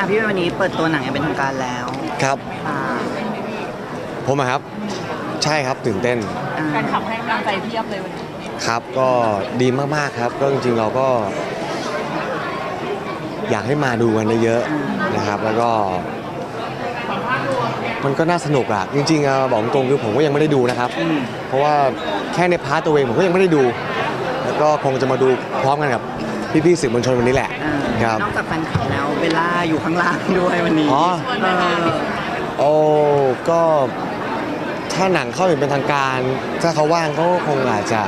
อะพี่วันนี้เปิดตัวหนังอย่างเป็นทางการแล้วครับ อ่าผมอะครับ ใช่ครับตื่นเต้นอ่าแฟนคลับให้กำลังใจเพียบเลยวันนี้ครับก็ดีมากๆครับ ก็จริงๆเราก็ อยากให้มาดูกันเยอะๆนะครับ แล้วก็ มันก็น่าสนุกอะจริงๆอะบอกตรงๆคือผมก็ยังไม่ได้ดูนะครับ อืมเพราะว่าแค่ในพาร์ตตัวเองผมก็ยังไม่ได้ดู แล้วก็คงจะมาดูพร้อมกันกับ พี่ๆสื่อมวลชนวันนี้แหละอ่าครับนอกจากแฟนคลับแล้วเบลล่าอยู่ข้างล่างด้วยวันนี้อ๋อเออโอ้ก็ถ้าหนังเข้าอย่างเป็นทางการ ถ้าเขาว่างเขาก็คงอาจจะ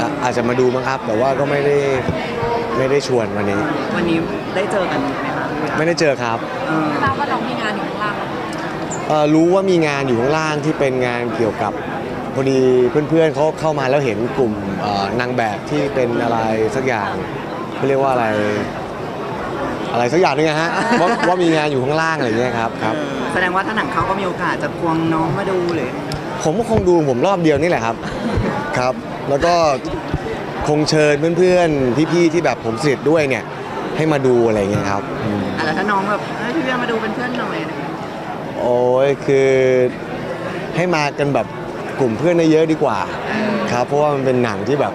อะอาจจะมาดูมั้งครับ แต่ว่าก็ไม่ได้ไม่ได้ชวนวันนี้ วันนี้ได้เจอกันไหมคะพี่เวียไม่ได้เจอครับเออทราบว่าน้องมีงานอยู่ข้างล่างเอ่อรู้ว่ามีงานอยู่ข้างล่างที่เป็นงานเกี่ยวกับพอดีเพื่อนๆเขาเข้ามาแล้วเห็นกลุ่มเอ่อนางแบบที่เป็นอะไรสักอย่าง เขาเรียกว่าอะไร อะไรสักอย่างนึงอะฮะว่าว่ามีงานอยู่ข้างล่างอะไรอย่างเงี้ยครับครับเออแสดงว่าถ้าหนังเขาก็มีโอกาสจะควงน้องมาดูหรือผมก็คงดูผมรอบเดียวนี่แหละครับ ครับ แล้วก็คงเชิญเพื่อนๆ พี่ๆ ที่แบบผมสนิทด้วยเนี่ย ให้มาดูอะไรอย่างเงี้ยครับอืมอะแล้วถ้าน้องแบบเอ้ยพี่เวียมาดูเป็นเพื่อนหน่อยอะไรอย่างเงี้ยโอ้ยคือให้มากันแบบกลุ่มเพื่อนเยอะๆดีกว่า ครับ เพราะว่ามันเป็นหนังที่แบบ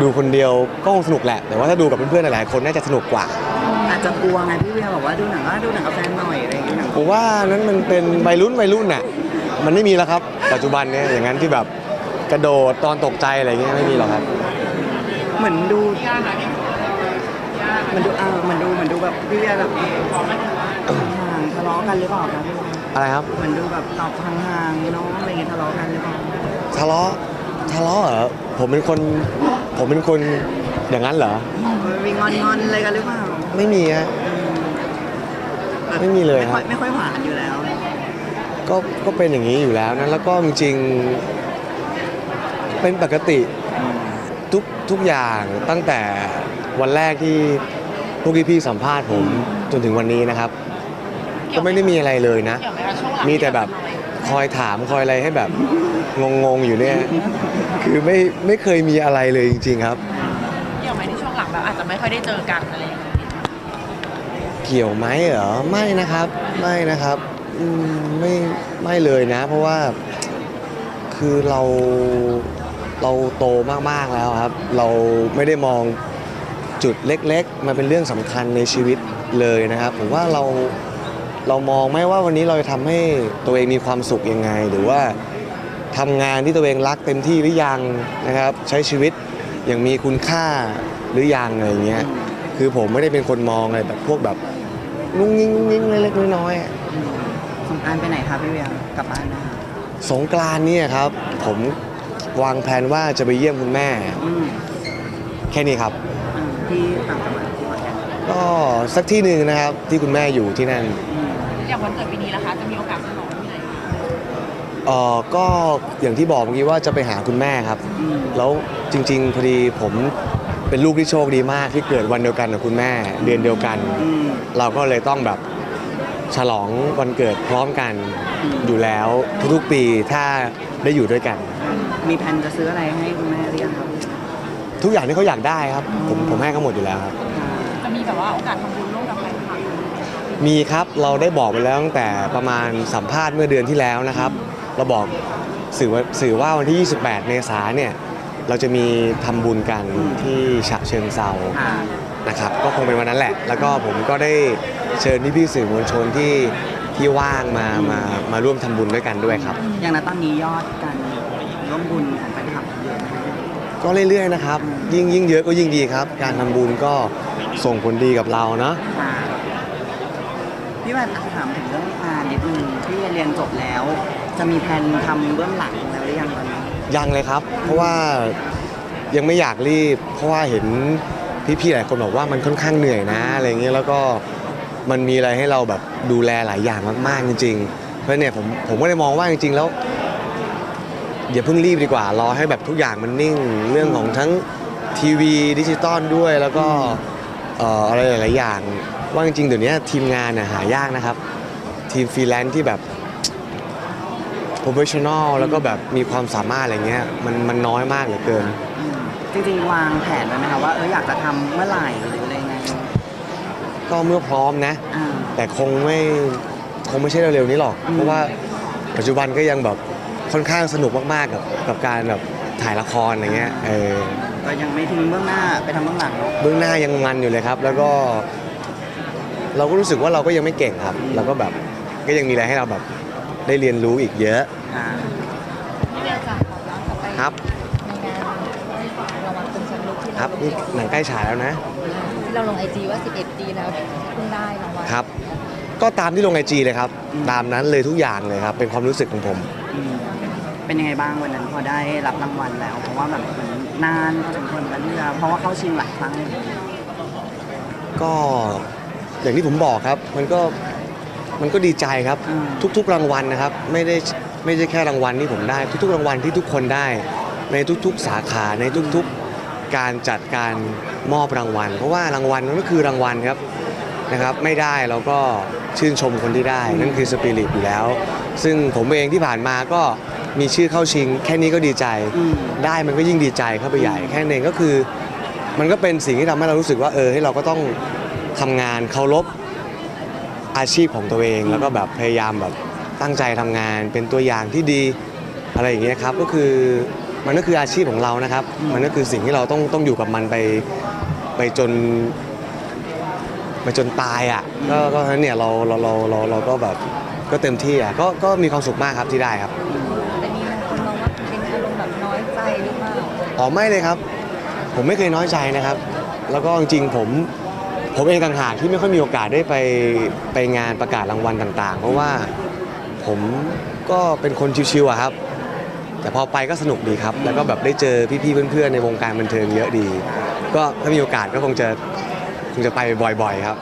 ดูคนเดียวก็คงสนุกแหละ แต่ว่าถ้าดูกับเพื่อนๆหลายๆคนน่าจะสนุกกว่า อาจจะกลัวไงพี่เวียบอกว่าดูหนังก็ดูหนังกับแฟนหน่อยอะไรอย่างเงี้ยหนังผมว่านั้นมันเป็นวัยรุ่นวัยรุ่นน่ะมันไม่มีแล้วครับ ปัจจุบันเนี่ยอย่างนั้นที่แบบกระโดดตอนตกใจอะไรเงี้ยไม่มีหรอกครับ เหมือนดูมันดูเออเหมือนดูเหมือนดูแบบพี่เวียแบบห่างๆทะเลาะกันหรือเปล่าครับพี่เวียอะไรครับเหมือนดูแบบตอบห่างๆน้องอะไรเงี้ยทะเลาะกันหรือเปล่า ทะเลาะทะเลาะเหรอผมเป็นคน ผมเป็นคนอย่างนั้นเหรอมีงอนงอนๆอะไรกันหรือเปล่าไม่มีฮะไม่มีเลยไม่คค่รัอบยไม่ค่อยหวานอยู่แล้ว ก็ก็เป็นอย่างนี้อยู่แล้วนะแล้วก็จริงๆเป็นปกติทุกทุกอย่างตั้งแต่วันแรกที่พวกพี่ๆสัมภาษณ์ผมจนถึงวันนี้นะครับ ก็ไม่ได้มีอะไรเลยนะ เกี่ยวไหมคะช่วงหลังมีแต่แบบคอยถามคอยอะไรให้แบบ งงๆอยู่เนี่ย คือไม่ไม่เคยมีอะไรเลยจริง ๆครับ เกี่ยวไหมที่ช่วงหลังแบบอาจจะไม่ค่อยได้เจอกันอะไรอย่างเงี้ยเกี่ยวไหมเหรอไม่นะครับไม่นะครับอืมไม่ไม่เลยนะ เพราะว่าคือเราเราโตมากๆแล้วครับ เราไม่ได้มองจุดเล็กๆมาเป็นเรื่องสำคัญในชีวิตเลยนะครับ ผมว่าเราเรามองไหม่ว่าวันนี้เราจะทำให้ตัวเองมีความสุขยังไง หรือว่า ทำงานที่ตัวเองรักเต็มที่หรือยังนะครับ ใช้ชีวิตอย่างมีคุณค่าหรือยังอะไรเงี้ยคือผมไม่ได้เป็นคนมองอะไรแบบพวกแบบงุ้งงิ้งงุ้งงิ้งเล็กๆน้อยๆอะสงกรารไปไหนครับพี่เวียกลับบ้านนะคะสงกรานต์เนี่ยครับ ผมวางแผนว่าจะไปเยี่ยมคุณแม่อืมแค่นี้ครับอืมที่ต่างจังหวัดที่ขอนแก่นก็สักที่หนึ่งนะครับที่คุณแม่อยู่ที่นั่นอืมอย่างวันเกิดปีนี้นะคะจะมีโอกาสฉลองที่ไหนคะ เอ่อก็อย่างที่บอกเมื่อกี้ว่าจะไปหาคุณแม่ครับอืมแล้วจริง ๆพอดีผมเป็นลูกที่โชคดีมากที่เกิดวันเดียวกันกับคุณแม่ เดือนเดียวกันอืมเราก็เลยต้องแบบฉลองวันเกิดพร้อมกันอยู่แล้วทุกๆปีถ้าได้อยู่ด้วยกัน มีแผนจะซื้ออะไรให้คุณแม่หรือยังครับทุกอย่างที่เขาอยากได้ครับ ผมผมให้เขาหมดอยู่แล้วครับอ่าจะมีแบบว่าโอกาสทำบุญร่วมกับแฟนคลับมีครับเราได้บอกไปแล้วตั้งแต่ประมาณสัมภาษณ์เมื่อเดือนที่แล้วนะครับ เราบอกสื่อว่าสื่อว่าวันที่ 28 เมษายนเนี่ยเราจะมีทำบุญกันที่ฉะเชิงเซาอ่านะครับ ก็คงเป็นวันนั้นแหละ แล้วก็ผมก็ได้เชิญพี่ๆสื่อมวลชนที่ที่ว่างมามามาร่วมทำบุญด้วยกันด้วยครับ อย่างนั้นตอนนี้ยอดการร่วมบุญของแฟนคลับเยอะไหมก็เรื่อยๆนะครับ ยิ่งยิ่งเยอะก็ยิ่งดีครับ การทำบุญก็ส่งผลดีกับเราเนาะค่ะพี่ว่าถามถึงเรื่องงานนิดนึงพี่เรียนจบแล้ว จะมีแผนทำเบื้องหลังแล้วหรือยังตอนนี้ยังเลยครับ เพราะว่ายังไม่อยากรีบ เพราะว่าเห็นพี่ๆหลายคนบอกว่ามันค่อนข้างเหนื่อยนะอะไรเงี้ยแล้วก็มันมีอะไรให้เราแบบดูแลหลายอย่างมากๆจริงๆเพราะเนี่ยผมผมก็เลยมองว่าจริงๆแล้วอย่าเพิ่งรีบดีกว่ารอให้แบบทุกอย่างมันนิ่งเรื่องของทั้งทีวีดิจิตอลด้วยแล้วก็เอ่ออะไรหลายๆอย่าง ว่าจริงๆเดี๋ยวนี้ทีมงานน่ะหายากนะครับ ทีมฟรีแลนซ์ที่แบบ โปรเฟชชั่นอลแล้วก็แบบมีความสามารถอะไรเงี้ยมันมันน้อยมากเหลือเกินอืมจริงๆวางแผนไว้ไหมคะว่าเอออยากจะทำเมื่อไหร่หรืออะไรไงก็เมื่อพร้อมนะ อ่า แต่คงไม่คงไม่ใช่เร็วๆนี้หรอกเพราะว่าปัจจุบันก็ยังแบบค่อนข้างสนุกมากๆกับกับการแบบถ่ายละครอะไรเงี้ยเออก็ยังไม่ทิ้งเบื้องหน้าไปทำเบื้องหลังเนาะเบื้องหน้ายังมันอยู่เลยครับ แล้วก็ เราก็รู้สึกว่าเราก็ยังไม่เก่งครับ เราก็แบบก็ยังมีอะไรให้เราแบบ ได้เรียนรู้อีกเยอะอ่าพี่เวียจะขอย้อนกลับไปครับในงานรางวัลคนชั้นลุกที่ครัเราบนี่หนังใกล้ฉายแล้วนะ ที่เราลงไอจีว่า 11 ปีแล้วเพิ่งได้รางวัลครับ ก็ตามที่ลงไอจีเลยครับ ตามนั้นเลยทุกอย่างเลยครับ เป็นความรู้สึกของผม อืมเป็นยังไงบ้างวันนั้นพอได้รับรางวัลแล้ว เพราะว่าแบบเหมือนนานพอสมควรกันที่จะเพราะว่าเข้าชิงหลายครั้งเลย ก็อย่างที่ผมบอกครับ มันก็ มันก็ดีใจครับอืมทุกๆรางวัลนะครับ ไม่ได้ไม่ใช่แค่รางวัลที่ผมได้ ทุกๆรางวัลที่ทุกคนได้ ในทุกๆสาขาในทุกๆการจัดการมอบรางวัล เพราะว่ารางวัลมันก็คือรางวัลครับนะครับไม่ได้เราก็ชื่นชมคนที่ได้ นั่นคือสปิริตอยู่แล้ว ซึ่งผมเองที่ผ่านมาก็มีชื่อเข้าชิง แค่นี้ก็ดีใจอืมได้มันก็ยิ่งดีใจเข้าไปใหญ่ แค่นั้นเองก็คือ มันก็เป็นสิ่งที่ทำให้เรารู้สึกว่าเออให้เราก็ต้องทำงานเคารพ อาชีพของตัวเอง แล้วก็แบบพยายามแบบตั้งใจทำงานเป็นตัวอย่างที่ดีอะไรอย่างเงี้ยครับก็คือมันก็คืออาชีพของเรานะครับ มันก็คือสิ่งที่เราต้องต้องอยู่กับมันไปไปจนไปจนตายอะก็ก็ฉะนั้นเนี่ยเราเราเราเราเราก็แบบก็เต็มที่อะก็ก็มีความสุขมากครับที่ได้ครับแต่มีบางคนมองว่าเป็นอารมณ์แบบน้อยใจหรือเปล่าอ๋อไม่เลยครับ ผมไม่เคยน้อยใจนะครับ แล้วก็จริงๆผม ผมเองต่างหากที่ไม่ค่อยมีโอกาสได้ไปไปงานประกาศรางวัลต่างๆ เพราะว่าผมก็เป็นคนชิวๆอะครับ แต่พอไปก็สนุกดีครับ แล้วก็แบบได้เจอพี่ๆเพื่อนๆในวงการบันเทิงเยอะดี ก็ถ้ามีโอกาสก็คงจะคงจะไปบ่อยๆครับ